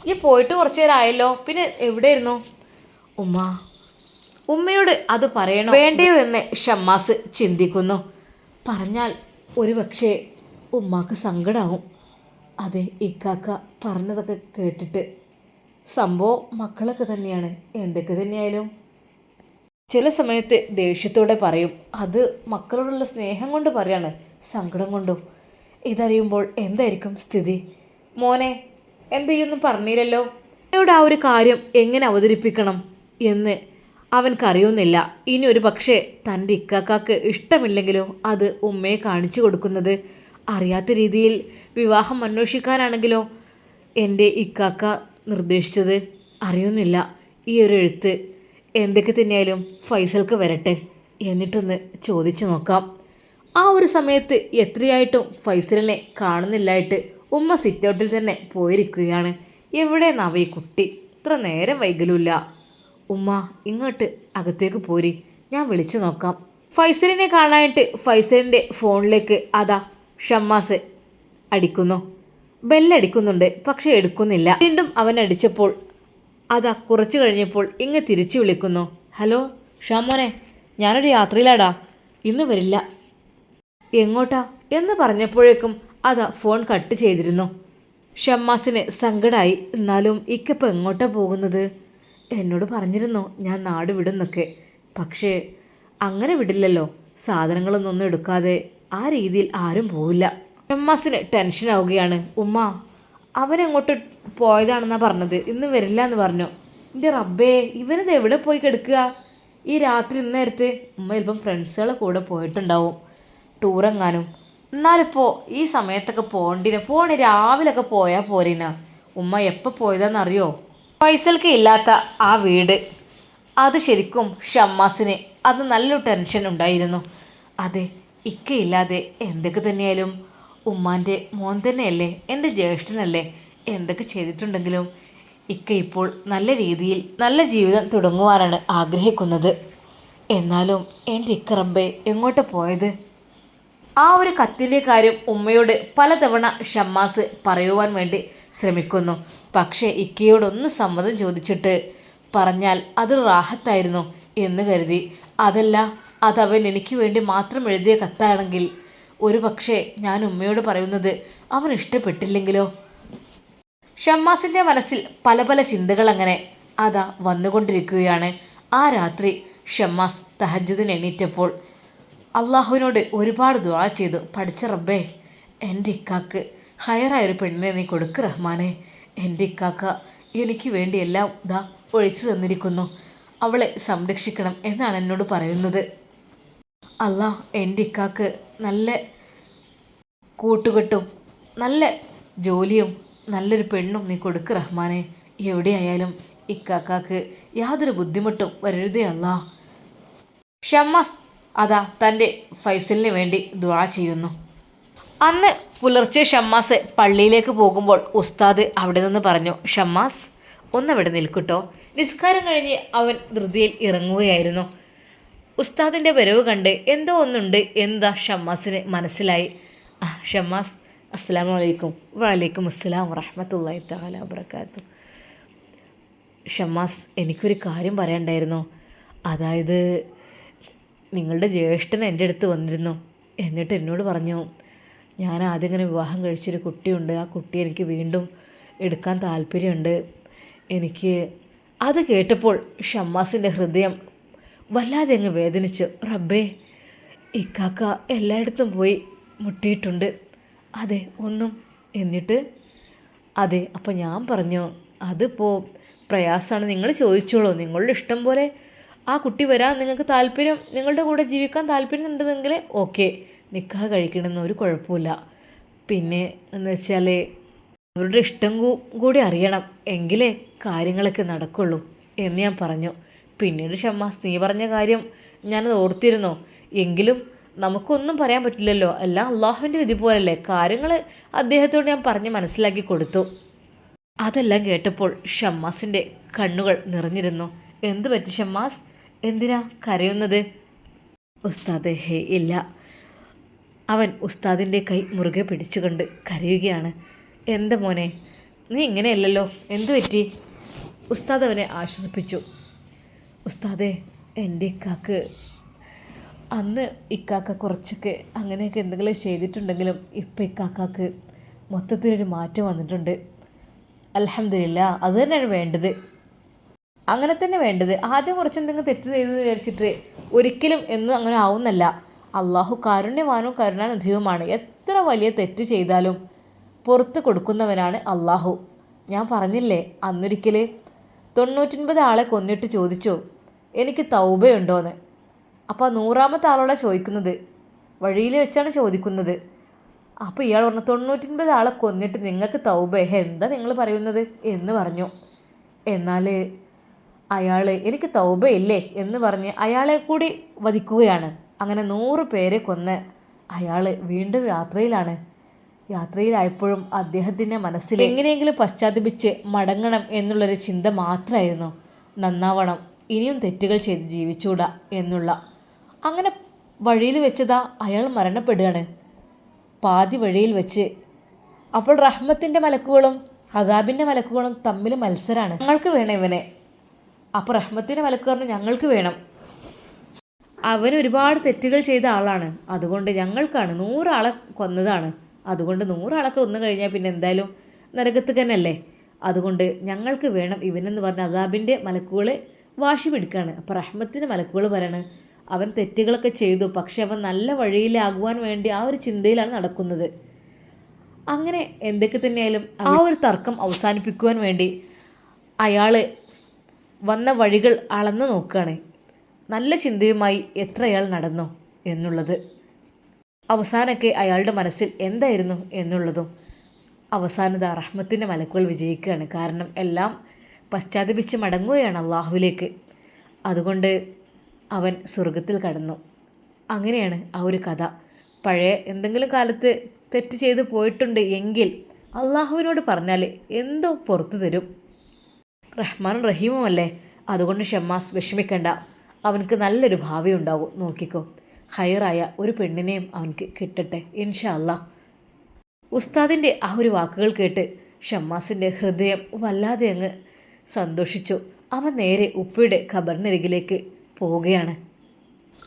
ഈ പോയിട്ട് കുറച്ച് നേരം ആയല്ലോ പിന്നെ എവിടെയായിരുന്നു ഉമ്മ ഉമ്മയോട് അത് പറയണോ? വേണ്ടയോ എന്ന് ഷമ്മാസ് ചിന്തിക്കുന്നു. പറഞ്ഞാൽ ഒരു പക്ഷേ ഉമ്മാക്ക് സങ്കടാവും. അതെ ഇക്കാക്ക പറഞ്ഞതൊക്കെ കേട്ടിട്ട് സംഭവം മക്കളൊക്കെ തന്നെയാണ്. എന്തൊക്കെ തന്നെയായാലും. ചില സമയത്ത് ദേഷ്യത്തോടെ പറയും. അത് മക്കളോടുള്ള സ്നേഹം കൊണ്ട് പറയാണ്. സങ്കടം കൊണ്ടും. ഇതറിയുമ്പോൾ എന്തായിരിക്കും സ്ഥിതി? മോനെ എന്തെയ്യൊന്നും പറഞ്ഞില്ലല്ലോ? എന്നോട് ആ ഒരു കാര്യം എങ്ങനെ അവതരിപ്പിക്കണം എന്ന് അവൻക്കറിയുന്നില്ല. ഇനി ഒരു പക്ഷേ തന്റെ ഇക്കാക്കാക്ക് ഇഷ്ടമില്ലെങ്കിലോ അത് ഉമ്മയെ കാണിച്ചു കൊടുക്കുന്നത്? അറിയാത്ത രീതിയിൽ വിവാഹം അന്വേഷിക്കാനാണെങ്കിലോ? എന്റെ ഇക്കാക്ക നിർദ്ദേശിച്ചത് അറിയുന്നില്ല. ഈ ഒരു എഴുത്ത് എന്തൊക്കെ തന്നെയായാലും ഫൈസൽക്ക് വരട്ടെ എന്നിട്ടൊന്ന് ചോദിച്ചു നോക്കാം. ആ ഒരു സമയത്ത് എത്രയായിട്ടും ഫൈസലിനെ കാണുന്നില്ലായിട്ട് ഉമ്മ സിറ്റൗട്ടിൽ തന്നെ പോയിരിക്കുകയാണ്. എവിടെ എവിടെയെന്നാവ ഈ കുട്ടി. ഇത്ര നേരം വൈകലുമില്ല. ഉമ്മ ഇങ്ങോട്ട് അകത്തേക്ക് പോരി. ഞാൻ വിളിച്ചു നോക്കാം. ഫൈസലിനെ കാണാനായിട്ട് ഫൈസലിന്റെ ഫോണിലേക്ക് അതാ ഷമ്മാസ് അടിക്കുന്നു. ബെല്ലടിക്കുന്നുണ്ട്. പക്ഷെ എടുക്കുന്നില്ല. വീണ്ടും അവൻ അടിച്ചപ്പോൾ അതാ കുറച്ച് കഴിഞ്ഞപ്പോൾ ഇങ്ങ് തിരിച്ചു വിളിക്കുന്നു. ഹലോ ഷാമോനെ ഞാനൊരു യാത്രയിലാടാ. ഇന്ന് വരില്ല. എങ്ങോട്ടാ? എന്ന് പറഞ്ഞപ്പോഴേക്കും അതാ ഫോൺ കട്ട് ചെയ്തിരുന്നു. ഷമ്മാസിന് സങ്കടായി. എന്നാലും ഇക്കപ്പം എങ്ങോട്ടാ പോകുന്നത്? എന്നോട് പറഞ്ഞിരുന്നു ഞാൻ നാട് വിടുന്നൊക്കെ. പക്ഷേ അങ്ങനെ വിടില്ലല്ലോ. സാധനങ്ങളൊന്നും എടുക്കാതെ ആ രീതിയിൽ ആരും പോവില്ല. ഷമ്മാസിന് ടെൻഷനാവുകയാണ് ഉമ്മ അവനെങ്ങോട്ട് പോയതാണെന്നാണ് പറഞ്ഞത്. ഇന്ന് വരില്ല എന്ന് പറഞ്ഞു. എന്റെ റബ്ബേ ഇവനത് എവിടെ പോയി കിടക്കുക? ഈ രാത്രി ഇന്നേരത്ത് ഉമ്മ ചിലപ്പം ഫ്രണ്ട്സുകളെ കൂടെ പോയിട്ടുണ്ടാവും ടൂറെങ്ങാനും. എന്നാലിപ്പോൾ ഈ സമയത്തൊക്കെ പോണ്ടിന പോണ രാവിലെയൊക്കെ പോയാൽ പോരേന. ഉമ്മ എപ്പോൾ പോയതാണെന്നറിയോ പൈസൽക്ക് ഇല്ലാത്ത ആ വീട്. അത് ശരിക്കും ഷമ്മാസിന് അത് നല്ലൊരു ടെൻഷൻ ഉണ്ടായിരുന്നു. അതെ ഇക്കയില്ലാതെ എന്തൊക്കെ തന്നെയായാലും ഉമ്മാന്റെ മോൻ തന്നെയല്ലേ? എന്റെ ജ്യേഷ്ഠനല്ലേ? എന്തൊക്കെ ചെയ്തിട്ടുണ്ടെങ്കിലും ഇക്ക ഇപ്പോൾ നല്ല രീതിയിൽ നല്ല ജീവിതം തുടങ്ങുവാനാണ് ആഗ്രഹിക്കുന്നത്. എന്നാലും എന്റെ ഇക്കറമ്പെ എങ്ങോട്ട് പോയത്? ആ ഒരു കത്തിന്റെ കാര്യം ഉമ്മയോട് പലതവണ ഷമ്മാസ് പറയുവാൻ വേണ്ടി ശ്രമിക്കുന്നു. പക്ഷേ ഇക്കയോടൊന്ന് സമ്മതം ചോദിച്ചിട്ട് പറഞ്ഞാൽ അത് റാഹത്തായിരുന്നു എന്ന് കരുതി. അതല്ല അതവൻ എനിക്ക് വേണ്ടി മാത്രം എഴുതിയ കത്താണെങ്കിൽ ഒരു പക്ഷേ ഞാൻ ഉമ്മയോട് പറയുന്നത് അവൻ ഇഷ്ടപ്പെട്ടില്ലെങ്കിലോ? ഷമ്മാസിന്റെ മനസ്സിൽ പല പല ചിന്തകൾ അങ്ങനെ അതാ വന്നുകൊണ്ടിരിക്കുകയാണ്. ആ രാത്രി ഷമ്മാസ് തഹജുദിന് എണീറ്റപ്പോൾ അള്ളാഹുവിനോട് ഒരുപാട് ദുവാ ചെയ്തു. പഠിച്ച റബ്ബേ എന്റെ ഇക്കാക്ക് ഹയറായൊരു പെണ്ണിനെ നീ കൊടുക്ക് റഹ്മാനെ. എന്റെ ഇക്കാക്ക എനിക്ക് വേണ്ടി എല്ലാം ദാ ഒഴിച്ചു തന്നിരിക്കുന്നു. അവളെ സംരക്ഷിക്കണം എന്നാണ് എന്നോട് പറയുന്നത്. അല്ല എന്റെ ഇക്കാക്ക് നല്ല കൂട്ടുകെട്ടും നല്ല ജോലിയും നല്ലൊരു പെണ്ണും നീ കൊടുക്ക് റഹ്മാനെ. എവിടെയായാലും ഇക്കാക്കാക്ക് യാതൊരു ബുദ്ധിമുട്ടും വരരുതേ അല്ല. ഷമ്മാസ് അതാ തന്റെ ഫൈസലിന് വേണ്ടി ദുആ ചെയ്യുന്നു. അന്ന് പുലർച്ചെ ഷമ്മാസ് പള്ളിയിലേക്ക് പോകുമ്പോൾ ഉസ്താദ് അവിടെ നിന്ന് പറഞ്ഞു ഷമ്മാസ് ഒന്നവിടെ നിൽക്കട്ടോ നിസ്കാരം കഴിഞ്ഞ് അവൻ ധൃതിയിൽ ഇറങ്ങുകയായിരുന്നു. ഉസ്താദിന്റെ വരവ് കണ്ട് എന്തോ ഒന്നുണ്ട് എന്താ ഷമ്മാസിന് മനസ്സിലായി. ആ ഷമ്മാസ് അസ്സാം വലൈക്കും വലൈക്കും അസ്സലാം വറഹമത്തല്ലാഹി തആല വബർക്കാത്തു ഷമ്മാസ് എനിക്കൊരു കാര്യം പറയണ്ടായിരുന്നു. അതായത് നിങ്ങളുടെ ജ്യേഷ്ഠൻ എന്റെ അടുത്ത് വന്നിരുന്നു. എന്നിട്ട് എന്നോട് പറഞ്ഞു ഞാൻ ആദ്യം ഇങ്ങനെ വിവാഹം കഴിച്ചൊരു കുട്ടിയുണ്ട്. ആ കുട്ടി എനിക്ക് വീണ്ടും എടുക്കാൻ താല്പര്യമുണ്ട്. എനിക്ക് അത് കേട്ടപ്പോൾ ഷമ്മാസിന്റെ ഹൃദയം വല്ലാതെ അങ്ങ് വേദനിച്ചു. റബ്ബേ ഇക്കാക്ക എല്ലായിടത്തും പോയി മുട്ടിയിട്ടുണ്ട്. അതെ ഒന്നും. എന്നിട്ട്? അതെ അപ്പം ഞാൻ പറഞ്ഞു അതിപ്പോൾ പ്രയാസമാണ് നിങ്ങൾ ചോദിച്ചോളൂ. നിങ്ങളുടെ ഇഷ്ടം പോലെ ആ കുട്ടി വരാൻ നിങ്ങൾക്ക് താല്പര്യം നിങ്ങളുടെ കൂടെ ജീവിക്കാൻ താല്പര്യം ഉണ്ടെങ്കിൽ ഓക്കെ. നിക്കാഹ് കഴിക്കണമെന്ന് ഒരു കുഴപ്പമില്ല പിന്നെ എന്ന് വെച്ചാൽ അവരുടെ ഇഷ്ടം കൂടി അറിയണം. എങ്കിലേ കാര്യങ്ങളൊക്കെ നടക്കുള്ളൂ എന്ന് ഞാൻ പറഞ്ഞു. പിന്നീട് ഷമ്മാസ് നീ പറഞ്ഞ കാര്യം ഞാനത് ഓർത്തിരുന്നു. എങ്കിലും നമുക്കൊന്നും പറയാൻ പറ്റില്ലല്ലോ. എല്ലാം അള്ളാഹുവിന്റെ വിധി പോലല്ലേ? കാര്യങ്ങൾ അദ്ദേഹത്തോട് ഞാൻ പറഞ്ഞ് മനസ്സിലാക്കി കൊടുത്തു. അതെല്ലാം കേട്ടപ്പോൾ ഷമ്മാസിന്റെ കണ്ണുകൾ നിറഞ്ഞിരുന്നു. എന്ത് പറ്റി ഷമ്മാസ്? എന്തിനാ കരയുന്നത്? ഉസ്താദ് ഹേ ഇല്ല. അവൻ ഉസ്താദിന്റെ കൈ മുറുകെ പിടിച്ചുകൊണ്ട് കരയുകയാണ്. എന്താ മോനെ? നീ ഇങ്ങനെയല്ലല്ലോ. എന്ത് പറ്റി? ഉസ്താദ് അവനെ ആശ്വസിപ്പിച്ചു. ഉസ്താദെ എന്റെ ഇക്കാക്ക്. അന്ന് ഇക്കാക്ക കുറച്ചൊക്കെ അങ്ങനെയൊക്കെ എന്തെങ്കിലും ചെയ്തിട്ടുണ്ടെങ്കിലും ഇപ്പം ഇക്കാക്കാക്ക് മൊത്തത്തിലൊരു മാറ്റം വന്നിട്ടുണ്ട്. അലഹമില്ല അത് തന്നെയാണ് വേണ്ടത്. അങ്ങനെ തന്നെ വേണ്ടത്. ആദ്യം കുറച്ച് എന്തെങ്കിലും തെറ്റ് ചെയ്തു വിചാരിച്ചിട്ട് ഒരിക്കലും എന്നും അങ്ങനെ ആവുന്നല്ല. അള്ളാഹു കാരുണ്യവാനും കരുണാനിധിയുമാണ് എത്ര വലിയ തെറ്റ് ചെയ്താലും പുറത്ത് കൊടുക്കുന്നവനാണ് അള്ളാഹു. ഞാൻ പറഞ്ഞില്ലേ അന്നൊരിക്കൽ തൊണ്ണൂറ്റൊൻപത് ആളെ കൊന്നിട്ട് ചോദിച്ചു എനിക്ക് തൗബയുണ്ടോയെന്ന് അപ്പോൾ നൂറാമത്തെ ആളോടെ ചോദിക്കുന്നത്. വഴിയിൽ വെച്ചാണ് ചോദിക്കുന്നത്. അപ്പോൾ ഇയാൾ പറഞ്ഞു തൊണ്ണൂറ്റൊൻപത് ആളെ കൊന്നിട്ട് നിങ്ങൾക്ക് തൗബ എന്താ നിങ്ങൾ പറയുന്നത്? എന്ന് പറഞ്ഞു. എന്നാൽ അയാൾ എനിക്ക് തൗബയില്ലേ എന്ന് പറഞ്ഞ് അയാളെ കൂടി വധിക്കുകയാണ്. അങ്ങനെ നൂറ് പേരെ കൊന്ന് അയാൾ വീണ്ടും യാത്രയിലാണ്. യാത്രയിലായപ്പോഴും അദ്ദേഹത്തിന്റെ മനസ്സിൽ എങ്ങനെയെങ്കിലും പശ്ചാത്തപിച്ച് മടങ്ങണം എന്നുള്ളൊരു ചിന്ത മാത്രമായിരുന്നു. നന്നാവണം. ഇനിയും തെറ്റുകൾ ചെയ്ത് ജീവിച്ചൂടാ എന്നുള്ള. അങ്ങനെ വഴിയിൽ വെച്ചതാ അയാൾ മരണപ്പെടുകയാണ്. പാതി വഴിയിൽ വെച്ച്. അപ്പോൾ റഹ്മത്തിന്റെ മലക്കുകളും ഹദാബിന്റെ മലക്കുകളും തമ്മിൽ മത്സരമാണ് ഞങ്ങൾക്ക് വേണം ഇവനെ. അപ്പോൾ റഹ്മത്തിന്റെ മലക്ക് പറഞ്ഞു ഞങ്ങൾക്ക് വേണം. അവൻ ഒരുപാട് തെറ്റുകൾ ചെയ്ത ആളാണ്. അതുകൊണ്ട് ഞങ്ങൾക്കാണ് നൂറാളെ കൊന്നതാണ്. അതുകൊണ്ട് നൂറാളൊക്കെ കൊന്നു കഴിഞ്ഞാൽ പിന്നെ എന്തായാലും നരകത്ത് തന്നെയല്ലേ? അതുകൊണ്ട് ഞങ്ങൾക്ക് വേണം ഇവനെന്ന് പറഞ്ഞ അദാബിന്റെ മലക്കുകൾ വാശി പിടിക്കുകയാണ് അപ്പോൾ റഹ്മത്തിന് മലക്കുകൾ പറയാണ് അവൻ തെറ്റുകളൊക്കെ ചെയ്തു പക്ഷെ അവൻ നല്ല വഴിയിലാകുവാൻ വേണ്ടി ആ ഒരു ചിന്തയിലാണ് നടക്കുന്നത്. അങ്ങനെ എന്തൊക്കെ തന്നെയായാലും ആ ഒരു തർക്കം അവസാനിപ്പിക്കുവാൻ വേണ്ടി അയാൾ വന്ന വഴികൾ അളന്നു നോക്കുകയാണ്. നല്ല ചിന്തയുമായി എത്ര അയാൾ നടന്നു എന്നുള്ളത്. അവസാനമൊക്കെ അയാളുടെ മനസ്സിൽ എന്തായിരുന്നു എന്നുള്ളതും അവസാനത റഹ്മത്തിന്റെ മലക്കുകൾ വിജയിക്കുകയാണ്. കാരണം എല്ലാം പശ്ചാത്തപിച്ച് മടങ്ങുകയാണ് അള്ളാഹുവിലേക്ക്. അതുകൊണ്ട് അവൻ സ്വർഗത്തിൽ കടന്നു. അങ്ങനെയാണ് ആ ഒരു കഥ. പഴയ എന്തെങ്കിലും കാലത്ത് തെറ്റ് ചെയ്ത് പോയിട്ടുണ്ട് എങ്കിൽ അള്ളാഹുവിനോട് പറഞ്ഞാൽ എന്തോ പുറത്തു തരും. റഹ്മാനും റഹീമും അല്ലേ? അതുകൊണ്ട് ഷമ്മാസ് വിഷമിക്കണ്ട. അവനക്ക് നല്ലൊരു ഭാവി ഉണ്ടാവും. നോക്കിക്കോ. ഹയറായ ഒരു പെണ്ണിനെയും അവനക്ക് കിട്ടട്ടെ ഇൻഷാ അല്ലാ. ഉസ്താദിന്റെ ആ ഒരു വാക്കുകൾ കേട്ട് ഷമ്മാസിന്റെ ഹൃദയം വല്ലാതെ അങ്ങ് സന്തോഷിച്ചു. അവ നേരെ ഉപ്പയുടെ ഖബറിനരികിലേക്ക് പോവുകയാണ്.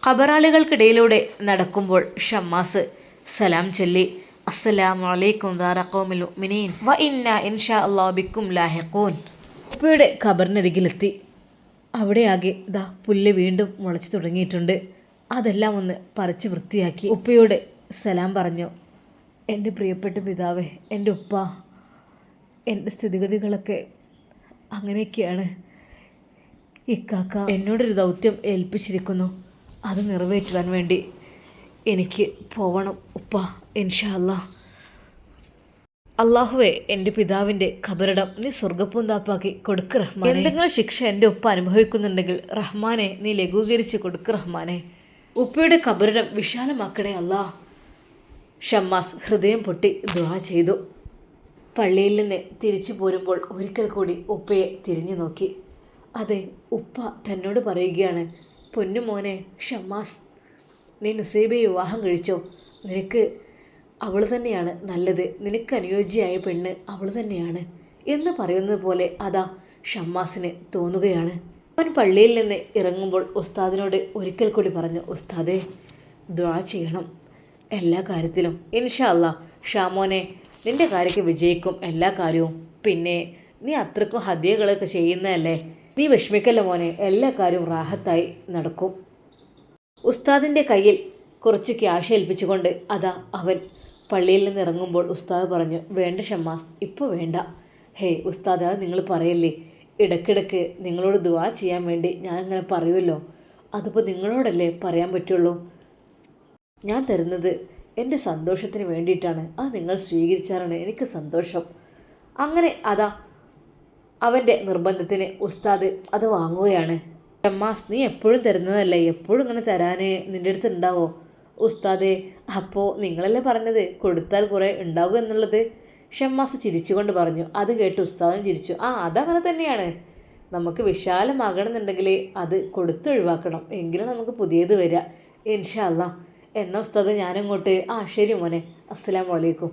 ഖബറാളികൾക്കിടയിലൂടെ നടക്കുമ്പോൾ ഷമ്മാസ് സലാം ചൊല്ലി. അസ്സലാമു അലൈക്കും ഉപ്പയുടെ ഖബറിനരികിലെത്തി. അവിടെയാകെ ദാ പുല്ല് വീണ്ടും മുളച്ചു തുടങ്ങിയിട്ടുണ്ട്. അതെല്ലാം ഒന്ന് പറിച്ച് വൃത്തിയാക്കി ഉപ്പയോട് സലാം പറഞ്ഞു എന്റെ പ്രിയപ്പെട്ട പിതാവേ എന്റെ ഉപ്പ എന്റെ സ്ഥിതിഗതികളൊക്കെ അങ്ങനെയൊക്കെയാണ്. ഇക്കാക്ക എന്നോടൊരു ദൗത്യം ഏൽപ്പിച്ചിരിക്കുന്നു. അത് നിറവേറ്റുവാൻ വേണ്ടി എനിക്ക് പോവണം ഉപ്പ. ഇൻഷല്ല അള്ളാഹുവെ എന്റെ പിതാവിന്റെ ഖബറിടം നീ സ്വർഗപ്പൂന്താപ്പാക്കി കൊടുക്ക് റഹ്മാൻ എന്തെങ്കിലും ശിക്ഷ എന്റെ ഉപ്പ അനുഭവിക്കുന്നുണ്ടെങ്കിൽ റഹ്മാനെ നീ ലഘൂകരിച്ച് കൊടുക്ക് റഹ്മാനെ. ഉപ്പയുടെ ഖബറിടം വിശാലമാക്കണേ അല്ലാ. ഷമ്മാസ് ഹൃദയം പൊട്ടി ദ്വാ ചെയ്തു. പള്ളിയിൽ നിന്ന് തിരിച്ചു പോരുമ്പോൾ ഒരിക്കൽ കൂടി ഉപ്പയെ തിരിഞ്ഞു നോക്കി. അതെ ഉപ്പ തന്നോട് പറയുകയാണ് പൊന്നുമോനെ ഷമ്മാസ് നീ നുസൈബയെ വിവാഹം കഴിച്ചോ? നിനക്ക് അവൾ തന്നെയാണ് നല്ലത്. നിനക്ക് അനുയോജ്യയായ പെണ്ണ് അവൾ തന്നെയാണ്. എന്ന് പറയുന്നത് പോലെ അതാ ഷമ്മാസിന് തോന്നുകയാണ്. അവൻ പള്ളിയിൽ നിന്ന് ഇറങ്ങുമ്പോൾ ഉസ്താദിനോട് ഒരിക്കൽ കൂടി പറഞ്ഞു ഉസ്താദേ ദ്വാ ചെയ്യണം എല്ലാ കാര്യത്തിലും. ഇൻഷാ അല്ലാ ഷാമോനെ നിന്റെ കാര്യമൊക്കെ വിജയിക്കും എല്ലാ കാര്യവും. പിന്നെ നീ അത്രക്കും ഹദിയകളൊക്കെ ചെയ്യുന്നതല്ലേ? നീ വിഷമിക്കല്ല മോനെ. എല്ലാ കാര്യവും റാഹത്തായി നടക്കും. ഉസ്താദിന്റെ കയ്യിൽ കുറച്ച് ക്യാഷ് ഏൽപ്പിച്ചുകൊണ്ട് അതാ അവൻ പള്ളിയിൽ നിന്ന് ഇറങ്ങുമ്പോൾ ഉസ്താദ് പറഞ്ഞു വേണ്ട ഷമ്മാസ് ഇപ്പോൾ വേണ്ട. ഹേ ഉസ്താദ് അത് നിങ്ങൾ പറയല്ലേ? ഇടയ്ക്കിടയ്ക്ക് നിങ്ങളോട് ദുവാ ചെയ്യാൻ വേണ്ടി ഞാൻ ഇങ്ങനെ പറയുമല്ലോ അതിപ്പോൾ നിങ്ങളോടല്ലേ പറയാൻ പറ്റുള്ളൂ? ഞാൻ തരുന്നത് എന്റെ സന്തോഷത്തിന് വേണ്ടിയിട്ടാണ്. അത് നിങ്ങൾ സ്വീകരിച്ചാലാണ് എനിക്ക് സന്തോഷം. അങ്ങനെ അതാ അവന്റെ നിർബന്ധത്തിന് ഉസ്താദ് അത് വാങ്ങുകയാണ്. ഷമ്മാസ് നീ എപ്പോഴും തരുന്നതല്ലേ? എപ്പോഴും ഇങ്ങനെ തരാനേ? നിന്റെ അടുത്ത് ഉണ്ടാവോ ഉസ്താദെ അപ്പോൾ നിങ്ങളല്ലേ പറഞ്ഞത്? കൊടുത്താൽ കുറേ ഉണ്ടാകും എന്നുള്ളത്. ഷമ്മാസ് ചിരിച്ചുകൊണ്ട് പറഞ്ഞു. അത് കേട്ട് ഉസ്താദും ചിരിച്ചു. ആ അതങ്ങനെ തന്നെയാണ്. നമുക്ക് വിശാലമാകണമെന്നുണ്ടെങ്കിൽ അത് കൊടുത്തൊഴിവാക്കണം. എങ്കിലും നമുക്ക് പുതിയത് വരിക ഇൻഷാല്ല എന്നാ ഉസ്താദ് ഞാനങ്ങോട്ട് ആ ശരി മോനെ അസ്സലാം വലൈക്കും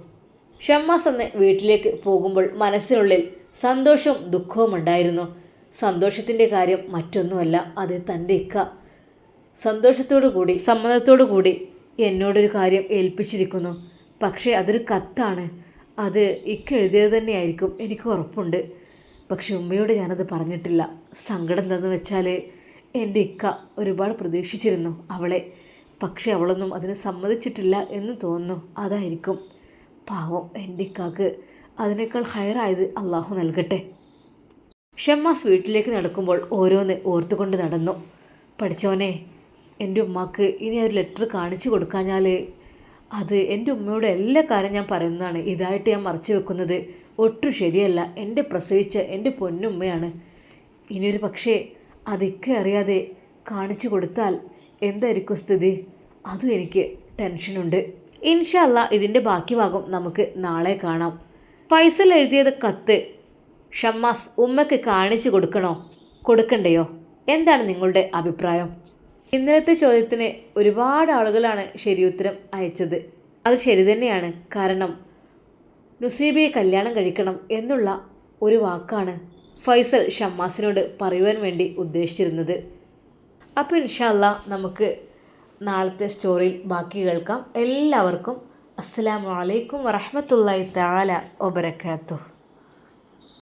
ഷമ്മാസ് അന്ന് വീട്ടിലേക്ക് പോകുമ്പോൾ മനസ്സിനുള്ളിൽ സന്തോഷവും ദുഃഖവും ഉണ്ടായിരുന്നു. സന്തോഷത്തിന്റെ കാര്യം മറ്റൊന്നുമല്ല അത് തന്റെ ഇക്ക. സന്തോഷത്തോടു കൂടി സമ്മതത്തോടു കൂടി എന്നോടൊരു കാര്യം ഏൽപ്പിച്ചിരിക്കുന്നു. പക്ഷേ അതൊരു കത്താണ്. അത് ഇക്ക എഴുതിയത് തന്നെയായിരിക്കും എനിക്ക് ഉറപ്പുണ്ട്. പക്ഷെ ഉമ്മയോട് ഞാനത് പറഞ്ഞിട്ടില്ല. സങ്കടം എന്താണെന്ന് വെച്ചാൽ എന്റെ ഇക്ക ഒരുപാട് പ്രതീക്ഷിച്ചിരുന്നു അവളെ. പക്ഷേ അവളൊന്നും അതിന് സമ്മതിച്ചിട്ടില്ല എന്ന് തോന്നുന്നു. അതായിരിക്കും പാവം എന്റെ ഇക്കാക്ക് അതിനേക്കാൾ ഹയറായത് അള്ളാഹു നൽകട്ടെ. ഷമ്മാസ് വീട്ടിലേക്ക് നടക്കുമ്പോൾ ഓരോന്ന് ഓർത്തുകൊണ്ട് നടന്നു. പഠിച്ചവനെ എന്റെ ഉമ്മാക്ക് ഇനി ഒരു ലെറ്റർ കാണിച്ചു കൊടുക്കാഞ്ഞാൽ അത് എന്റെ ഉമ്മയോട് എല്ലാ കാര്യം ഞാൻ പറയുന്നതാണ്. ഇതായിട്ട് ഞാൻ മറച്ചു വെക്കുന്നത് ഒട്ടും ശരിയല്ല. എന്റെ പ്രസവിച്ച എന്റെ പൊന്നുമ്മയാണ്. ഇനിയൊരു പക്ഷേ അതൊക്കെ അറിയാതെ കാണിച്ചു കൊടുത്താൽ എന്തായിരിക്കും സ്ഥിതി? അതും എനിക്ക് ടെൻഷനുണ്ട്. ഇൻഷല്ല ഇതിന്റെ ബാക്കി ഭാഗം നമുക്ക് നാളെ കാണാം. ഫൈസൽ എഴുതിയത് കത്ത്. ഷമ്മാസ് ഉമ്മയ്ക്ക് കാണിച്ചു കൊടുക്കണോ? കൊടുക്കണ്ടയോ? എന്താണ് നിങ്ങളുടെ അഭിപ്രായം? ഇന്നലത്തെ ചോദ്യത്തിന് ഒരുപാട് ആളുകളാണ് ശരിയുത്തരം അയച്ചത്. അത് ശരി തന്നെയാണ്. കാരണം നുസീബയെ കല്യാണം കഴിക്കണം എന്നുള്ള ഒരു വാക്കാണ് ഫൈസൽ ഷമ്മാസിനോട് പറയുവാൻ വേണ്ടി ഉദ്ദേശിച്ചിരുന്നത്. അപ്പോൾ ഇൻഷാല്ല നമുക്ക് നാളത്തെ സ്റ്റോറിയിൽ ബാക്കി കേൾക്കാം. എല്ലാവർക്കും അസ്സാം വലൈക്കും വറഹമത്തല്ലായി താല വബരക്കാത്തു